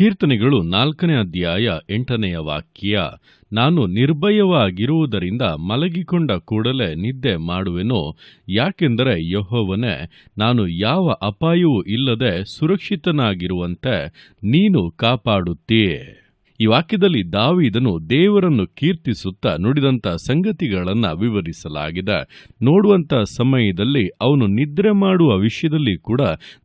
ಕೀರ್ತನೆಗಳು ನಾಲ್ಕನೇ ಅಧ್ಯಾಯ ಎಂಟನೆಯ ವಾಕ್ಯ, ನಾನು ನಿರ್ಭಯವಾಗಿರುವುದರಿಂದ ಮಲಗಿಕೊಂಡ ಕೂಡಲೇ ನಿದ್ದೆ ಮಾಡುವೆನು? ಯಾಕೆಂದರೆ ಯಹೋವನೇ, ನಾನು ಯಾವ ಅಪಾಯವೂ ಇಲ್ಲದೆ ಸುರಕ್ಷಿತನಾಗಿರುವಂತೆ ನೀನು ಕಾಪಾಡುತ್ತೀ. ಈ ವಾಕ್ಯದಲ್ಲಿ ದಾವಿದನು ದೇವರನ್ನು ಕೀರ್ತಿಸುತ್ತಾ ನುಡಿದಂತ ಸಂಗತಿಗಳನ್ನು ವಿವರಿಸಲಾಗಿದೆ. ನೋಡುವಂತ ಸಮಯದಲ್ಲಿ ಅವನು ನಿದ್ರೆ ಮಾಡುವ ವಿಷಯದಲ್ಲಿ ಕೂಡ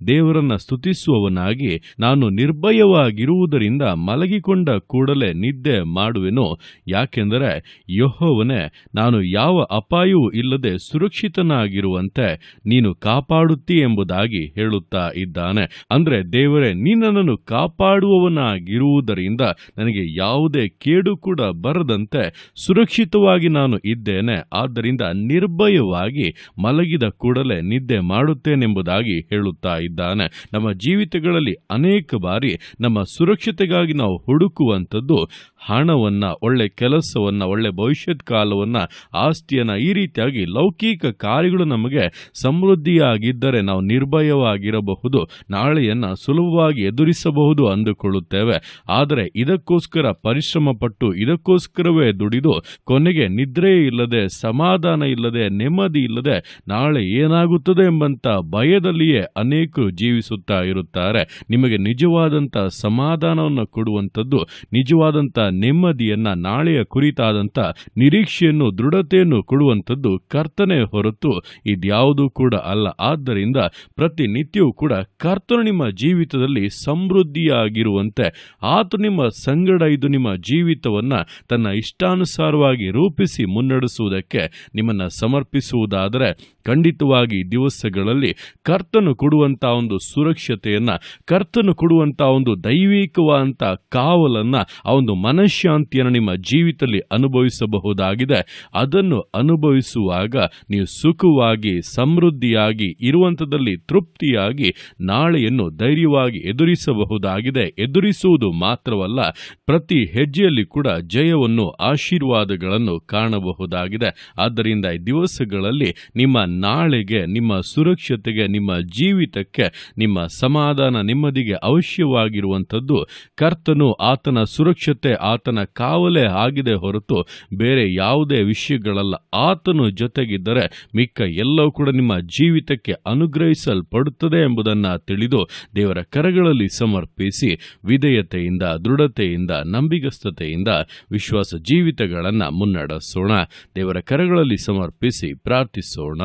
ದೇವರನ್ನ ಸ್ತುತಿಸುವವನಾಗಿ ನಾನು ನಿರ್ಭಯವಾಗಿರುವುದರಿಂದ ಮಲಗಿಕೊಂಡ ಕೂಡಲೇ ನಿದ್ದೆ ಮಾಡುವೆನು. ಯಾಕೆಂದರೆ ಯೆಹೋವನೇ, ನಾನು ಯಾವ ಅಪಾಯವೂ ಇಲ್ಲದೆ ಸುರಕ್ಷಿತನಾಗಿರುವಂತೆ ನೀನು ಕಾಪಾಡುತ್ತಿ ಎಂಬುದಾಗಿ ಹೇಳುತ್ತಾ ಇದ್ದಾನೆ. ಅಂದರೆ ದೇವರೇ, ನೀನನ್ನು ಕಾಪಾಡುವವನಾಗಿರುವುದರಿಂದ ನನಗೆ ಯಾವುದೇ ಕೇಡು ಕೂಡ ಬರದಂತೆ ಸುರಕ್ಷಿತವಾಗಿ ನಾನು ಇದ್ದೇನೆ. ಆದ್ದರಿಂದ ನಿರ್ಭಯವಾಗಿ ಮಲಗಿದ ಕೂಡಲೇ ನಿದ್ದೆ ಮಾಡುತ್ತೇನೆಂಬುದಾಗಿ ಹೇಳುತ್ತಾ ಇದ್ದಾನೆ. ನಮ್ಮ ಜೀವಿತಗಳಲ್ಲಿ ಅನೇಕ ಬಾರಿ ನಮ್ಮ ಸುರಕ್ಷತೆಗಾಗಿ ನಾವು ಹುಡುಕುವಂಥದ್ದು ಹಣವನ್ನ, ಒಳ್ಳೆ ಕೆಲಸವನ್ನ, ಒಳ್ಳೆ ಭವಿಷ್ಯದ ಕಾಲವನ್ನ, ಆಸ್ತಿಯನ್ನ ಈ ರೀತಿಯಾಗಿ ಲೌಕಿಕ ಕಾರ್ಯಗಳು ನಮಗೆ ಸಮೃದ್ಧಿಯಾಗಿದ್ದರೆ ನಾವು ನಿರ್ಭಯವಾಗಿರಬಹುದು, ನಾಳೆಯನ್ನ ಸುಲಭವಾಗಿ ಎದುರಿಸಬಹುದು ಅಂದುಕೊಳ್ಳುತ್ತೇವೆ. ಆದರೆ ಇದಕ್ಕೋಸ್ಕರ ಪರಿಶ್ರಮ ಪಟ್ಟು ಇದಕ್ಕೋಸ್ಕರವೇ ದುಡಿದು, ಕೊನೆಗೆ ನಿದ್ರೆ ಇಲ್ಲದೆ, ಸಮಾಧಾನ ಇಲ್ಲದೆ, ನೆಮ್ಮದಿ ಇಲ್ಲದೆ, ನಾಳೆ ಏನಾಗುತ್ತದೆ ಎಂಬಂತ ಭಯದಲ್ಲಿಯೇ ಅನೇಕರು ಜೀವಿಸುತ್ತಾ ಇರುತ್ತಾರೆ. ನಿಮಗೆ ನಿಜವಾದಂತ ಸಮಾಧಾನವನ್ನು ಕೊಡುವಂಥದ್ದು, ನಿಜವಾದಂತ ನೆಮ್ಮದಿಯನ್ನ ನಾಳೆಯ ಕುರಿತಾದಂಥ ನಿರೀಕ್ಷೆಯನ್ನು ದೃಢತೆಯನ್ನು ಕೊಡುವಂಥದ್ದು ಕರ್ತನೆ ಹೊರತು ಇದ್ಯಾವುದೂ ಕೂಡ ಅಲ್ಲ. ಆದ್ದರಿಂದ ಪ್ರತಿನಿತ್ಯವೂ ಕೂಡ ಕರ್ತನು ನಿಮ್ಮ ಜೀವಿತದಲ್ಲಿ ಸಮೃದ್ಧಿಯಾಗಿರುವಂತೆ ಆತ ನಿಮ್ಮ ಸಂಗಡ ಇದು ನಿಮ್ಮ ಜೀವಿತವನ್ನ ತನ್ನ ಇಷ್ಟಾನುಸಾರವಾಗಿ ರೂಪಿಸಿ ಮುನ್ನಡೆಸುವುದಕ್ಕೆ ನಿಮ್ಮನ್ನು ಸಮರ್ಪಿಸುವುದಾದರೆ ಖಂಡಿತವಾಗಿ ದಿವಸಗಳಲ್ಲಿ ಕರ್ತನು ಕೊಡುವಂತ ಒಂದು ಸುರಕ್ಷತೆಯನ್ನ, ಕರ್ತನು ಕೊಡುವಂತ ಒಂದು ದೈವಿಕವಾದಂಥ ಕಾವಲನ್ನ, ಆ ಒಂದು ಮನಃಶಾಂತಿಯನ್ನು ನಿಮ್ಮ ಜೀವಿತದಲ್ಲಿ ಅನುಭವಿಸಬಹುದಾಗಿದೆ. ಅದನ್ನು ಅನುಭವಿಸುವಾಗ ನೀವು ಸುಖವಾಗಿ, ಸಮೃದ್ಧಿಯಾಗಿ ಇರುವಂಥದ್ದಲ್ಲಿ ತೃಪ್ತಿಯಾಗಿ, ನಾಳೆಯನ್ನು ಧೈರ್ಯವಾಗಿ ಎದುರಿಸಬಹುದಾಗಿದೆ. ಎದುರಿಸುವುದು ಮಾತ್ರವಲ್ಲ, ಪ್ರತಿ ಹೆಜ್ಜೆಯಲ್ಲಿ ಕೂಡ ಜಯವನ್ನು, ಆಶೀರ್ವಾದಗಳನ್ನು ಕಾಣಬಹುದಾಗಿದೆ. ಆದ್ದರಿಂದ ಈ ದಿವಸಗಳಲ್ಲಿ ನಿಮ್ಮ ನಾಳೆಗೆ ನಿಮ್ಮ ಸುರಕ್ಷತೆಗೆ, ನಿಮ್ಮ ಜೀವಿತಕ್ಕೆ, ನಿಮ್ಮ ಸಮಾಧಾನ ನೆಮ್ಮದಿಗೆ ಅವಶ್ಯವಾಗಿರುವಂಥದ್ದು. ಕರ್ತನು ಆತನ ಸುರಕ್ಷತೆ, ಆತನ ಕಾವಲೇ ಆಗಿದೆ ಹೊರತು ಬೇರೆ ಯಾವುದೇ ವಿಷಯಗಳಲ್ಲ. ಆತನು ಜೊತೆಗಿದ್ದರೆ ಮಿಕ್ಕ ಎಲ್ಲವೂ ಕೂಡ ನಿಮ್ಮ ಜೀವಿತಕ್ಕೆ ಅನುಗ್ರಹಿಸಲ್ಪಡುತ್ತದೆ ಎಂಬುದನ್ನು ತಿಳಿದು ದೇವರ ಕರಗಳಲ್ಲಿ ಸಮರ್ಪಿಸಿ ವಿಧೇಯತೆಯಿಂದ, ದೃಢತೆಯಿಂದ, ನಂಬಿಗಸ್ತತೆಯಿಂದ ವಿಶ್ವಾಸ ಜೀವಿತಗಳನ್ನು ಮುನ್ನಡೆಸೋಣ. ದೇವರ ಕರಗಳಲ್ಲಿ ಸಮರ್ಪಿಸಿ ಪ್ರಾರ್ಥಿಸೋಣ.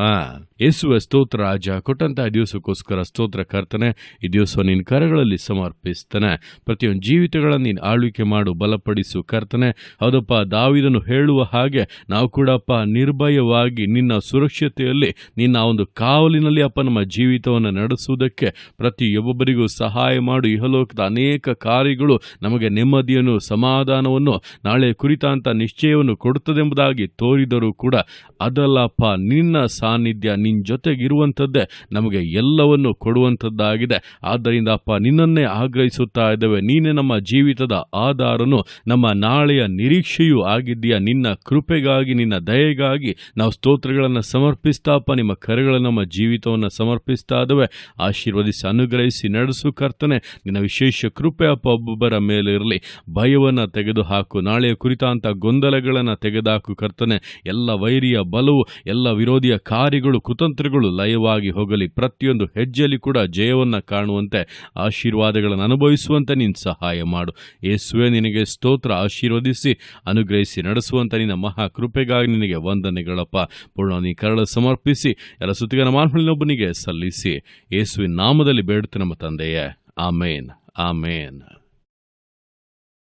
ಯೇಸುವ ಸ್ತೋತ್ರ ರಾಜ ಕೊಟ್ಟಂತಹ ದಿವಸಕ್ಕೋಸ್ಕರ ಸ್ತೋತ್ರ ಕರ್ತನೆ, ಈ ದಿವಸ ನಿನ್ನ ಕರಗಳಲ್ಲಿ ಸಮರ್ಪಿಸ್ತಾನೆ. ಪ್ರತಿಯೊಂದು ಜೀವಿತಗಳನ್ನು ನೀನು ಆಳ್ವಿಕೆ ಮಾಡು, ಬಲಪಡಿಸು ಕರ್ತನೆ. ಹೌದಪ್ಪ, ದಾವಿದನು ಹೇಳುವ ಹಾಗೆ, ನಾವು ಕೂಡಪ್ಪ ನಿರ್ಭಯವಾಗಿ ನಿನ್ನ ಸುರಕ್ಷತೆಯಲ್ಲಿ, ನಿನ್ನ ಒಂದು ಕಾವಲಿನಲ್ಲಿ ಅಪ್ಪ ನಮ್ಮ ಜೀವಿತವನ್ನು ನಡೆಸುವುದಕ್ಕೆ ಪ್ರತಿಯೊಬ್ಬೊಬ್ಬರಿಗೂ ಸಹಾಯ ಮಾಡು. ಇಹಲೋಕದ ಅನೇಕ ಕಾರ್ಯಗಳು ನಮಗೆ ನೆಮ್ಮದಿಯನ್ನು, ಸಮಾಧಾನವನ್ನು, ನಾಳೆ ಕುರಿತಾಂತ ನಿಶ್ಚಯವನ್ನು ಕೊಡುತ್ತದೆಂಬುದಾಗಿ ತೋರಿದರೂ ಕೂಡ ಅದಲ್ಲಪ್ಪ ನಿನ್ನ ಸಾನ್ನಿಧ್ಯ ನಿನ್ನ ಜೊತೆಗಿರುವಂಥದ್ದೇ ನಮಗೆ ಎಲ್ಲವನ್ನು ಕೊಡುವಂಥದ್ದಾಗಿದೆ. ಆದ್ದರಿಂದ ಅಪ್ಪ, ನಿನ್ನನ್ನೇ ಆಗ್ರಹಿಸುತ್ತಾ ಇದ್ದೇವೆ. ನೀನೇ ನಮ್ಮ ಜೀವಿತದ ಆಧಾರನು. ನಮ್ಮ ನಾಳೆಯ ನಿರೀಕ್ಷೆಯೂ ಆಗಿದ್ದೀಯ? ನಿನ್ನ ಕೃಪೆಗಾಗಿ, ನಿನ್ನ ದಯೆಗಾಗಿ ನಾವು ಸ್ತೋತ್ರಗಳನ್ನು ಅಪ್ಪ, ನಿಮ್ಮ ಕರೆಗಳನ್ನು ನಮ್ಮ ಜೀವಿತವನ್ನು ಸಮರ್ಪಿಸ್ತಾ ಇದ್ದೇವೆ. ಆಶೀರ್ವದಿಸಿ, ಅನುಗ್ರಹಿಸಿ, ನಡೆಸು ಕರ್ತನೆ. ನಿನ್ನ ವಿಶೇಷ ಕೃಪೆ ಅಪ್ಪ, ಒಬ್ಬೊಬ್ಬರ ಮೇಲೆ ಇರಲಿ. ಭಯವನ್ನು ತೆಗೆದುಹಾಕು. ನಾಳೆಯ ಕುರಿತಾಂತ ಗೊಂದಲಗಳನ್ನು ತೆಗೆದುಹಾಕು ಕರ್ತನೆ. ಎಲ್ಲ ವೈರಿಯ ಬಲವು, ಎಲ್ಲ ವಿರೋಧಿಯ ಕಾರ್ಯಗಳು ಕುತಂತ್ರಗಳು ಲಯವಾಗಿ ಹೋಗಲಿ, ಪ್ರತಿಯೊಂದು ಹೆಜ್ಜೆಯಲ್ಲಿ ಕೂಡ ಜಯವನ್ನು ಕಾಣುವಂತೆ ಆಶೀರ್ವಾದಗಳನ್ನು ಅನುಭವಿಸುವಂತೆ ನಿನ್ನ ಸಹಾಯ ಮಾಡು. ಯೇಸುವೆ, ನಿನಗೆ ಸ್ತೋತ್ರ ಆಶೀರ್ವದಿಸಿ, ಅನುಗ್ರಹಿಸಿ, ನಡೆಸುವಂತ ನಿನ್ನ ಮಹಾ ಕೃಪೆಗಾಗಿ ನಿನಗೆ ವಂದನೆಗಳಪ್ಪ. ಪೂರ್ಣ ನೀ ಕರಳ ಸಮರ್ಪಿಸಿ, ಎಲ್ಲ ಸುತ್ತಿಗನ ಮಾರ್ಮಲಿನೊಬ್ಬನಿಗೆ ಸಲ್ಲಿಸಿ. ಯೇಸುವಿನ ನಾಮದಲ್ಲಿ ಬೇಡುತ್ತೆ ನಮ್ಮ ತಂದೆಯೇ. ಆಮೇನ್. ಆಮೇನ್.